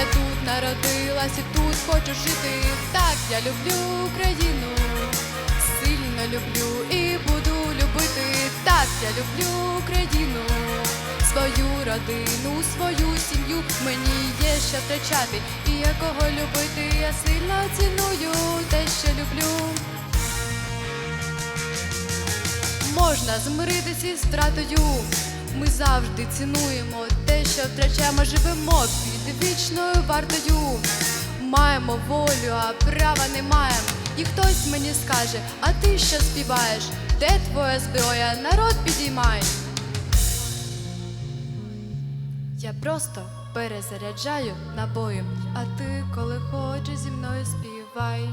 я тут народилась і тут хочу жити. Так, я люблю Україну, сильно люблю і буду любити. Так, я люблю Україну, свою родину, свою сім'ю. Мені є що втрачати, і якого любити. Я сильно ціную те, що люблю. Можна змиритися із втратою. Ми завжди цінуємо що втрачаємо, живемо під вічною вартою. Маємо волю, а права не маємо. І хтось мені скаже, а ти що співаєш? Де твоя зброя? Народ підіймай. Я просто перезаряджаю набою, а ти, коли хочеш, зі мною співай.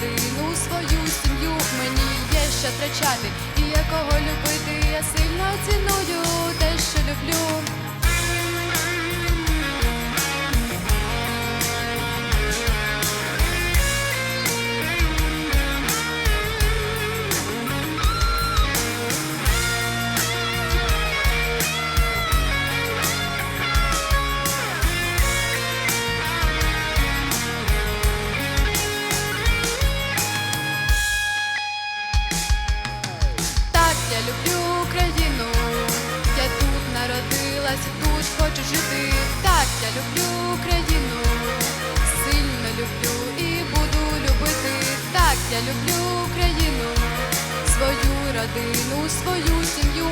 Родину, свою сім'ю. Мені є що втрачати, і якого любити. Люблю Україну, я тут народилась, тут хочу жити. Так, я люблю Україну, сильно люблю і буду любити. Так, я люблю Україну, свою родину, свою сім'ю.